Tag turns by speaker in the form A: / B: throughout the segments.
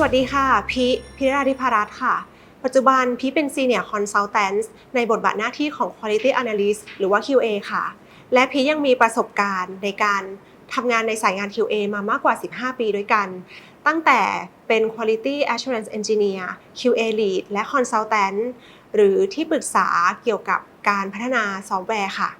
A: สวัสดีค่ะ พิพิราธิพารัตค่ะ ปัจจุบันพิเป็น Senior Consultant ในบทบาทหน้าที่ของ Quality Analyst หรือว่า QA ค่ะ และพิยังมีประสบการณ์ในการทำงานในสายงาน QA มามากกว่า 15 ปีด้วยกัน ตั้งแต่เป็น Quality Assurance Engineer QA Lead และ Consultant หรือที่ปรึกษาเกี่ยวกับการพัฒนาซอฟต์แวร์ค่ะ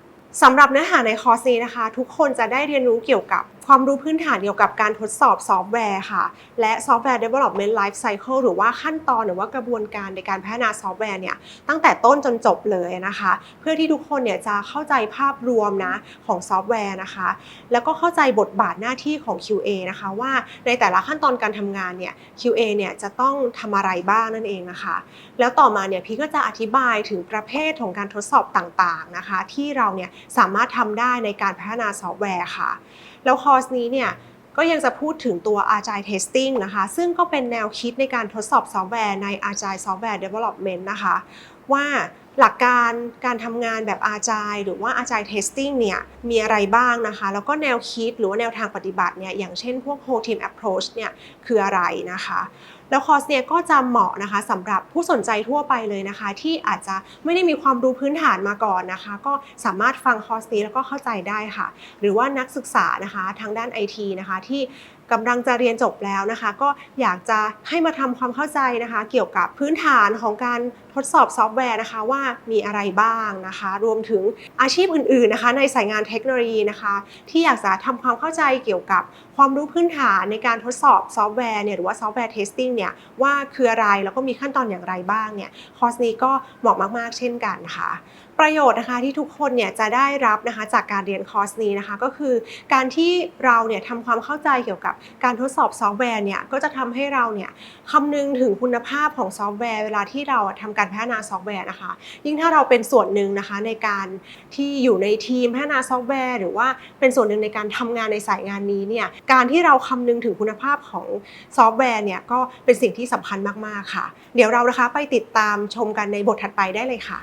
A: สำหรับเนื้อหาในคอร์สนี้นะคะ ทุกคนจะได้เรียนรู้เกี่ยวกับ ความรู้พื้นฐานเกี่ยวกับการทดสอบซอฟต์แวร์ค่ะ และซอฟต์แวร์ Development Life Cycle หรือว่าขั้นตอนหรือว่ากระบวนการในการพัฒนาซอฟต์แวร์เนี่ยตั้งแต่ต้นจนจบเลยนะคะ เพื่อที่ทุกคนเนี่ยจะเข้าใจภาพรวมนะของซอฟต์แวร์นะคะ แล้วก็เข้าใจบทบาทหน้าที่ของ QA นะคะว่าในแต่ละขั้นตอนการทำงานเนี่ย QA เนี่ยจะต้องทำอะไรบ้างนั่นเองนะคะ แล้วต่อมาเนี่ยพี่ก็จะอธิบายถึงประเภทของการทดสอบต่างๆนะคะ ที่เราเนี่ยสามารถทำได้ในการพัฒนาซอฟต์แวร์ค่ะแล้วคอร์สนี้เนี่ยก็ยังจะพูดถึงตัว Agile Testing นะคะ ซึ่งก็เป็นแนวคิดในการทดสอบซอฟต์แวร์ใน Agile Software Development นะคะ ว่า หลักการการทำงานแบบ Agile หรือว่า Agile Testing เนี่ยมีอะไรบ้างนะคะ แล้วก็แนวคิดหรือว่าแนวทางปฏิบัติเนี่ยอย่างเช่นพวก Whole Team Approach เนี่ยคืออะไรนะคะ แล้วคอร์สเนี่ยก็จะเหมาะนะคะสำหรับผู้สนใจทั่วไปเลยนะคะ ที่อาจจะไม่ได้มีความรู้พื้นฐานมาก่อนนะคะ ก็สามารถฟังคอร์สนี้แล้วก็เข้าใจได้ค่ะ หรือว่านักศึกษานะคะทางด้านไอทีนะคะที่กำลังจะเรียนจบแล้วนะคะ ก็อยากจะให้มาทำความเข้าใจนะคะ เกี่ยวกับพื้นฐานของการทดสอบซอฟต์แวร์นะคะว่ามีอะไรบ้างนะคะ รวมถึงอาชีพอื่นๆนะคะในสายงานเทคโนโลยีนะคะ ที่อยากจะทำความเข้าใจเกี่ยวกับความรู้พื้นฐานในการทดสอบซอฟต์แวร์เนี่ยหรือว่าซอฟต์แวร์เทสติ้งเนี่ยว่าคืออะไรแล้วก็มีขั้นตอนอย่างไรบ้างเนี่ยคอร์สนี้ก็เหมาะมากๆ เช่นกันค่ะประโยชน์นะคะที่ทุกคนเนี่ยจะได้รับนะคะจากการเรียนคอร์สนี้นะคะ ก็คือการที่เราเนี่ยทำความเข้าใจเกี่ยวกับการทดสอบซอฟต์แวร์เนี่ยก็จะทำให้เราเนี่ยคำนึงถึงคุณภาพของซอฟต์แวร์เวลาที่เราทำการพัฒนาซอฟต์แวร์นะคะยิ่งถ้าเราเป็นส่วนหนึ่งนะคะในการที่อยู่ในทีมพัฒนาซอฟต์แวร์ หรือว่าเป็นส่วนหนึ่งในการทำงานในสายงานนี้เนี่ยการที่เราคำนึงถึงคุณภาพของซอฟต์แวร์เนี่ยก็เป็นสิ่งที่สำคัญมากๆค่ะ เดี๋ยวเรานะคะไปติดตามชมกันในบทถัดไปได้เลยค่ะ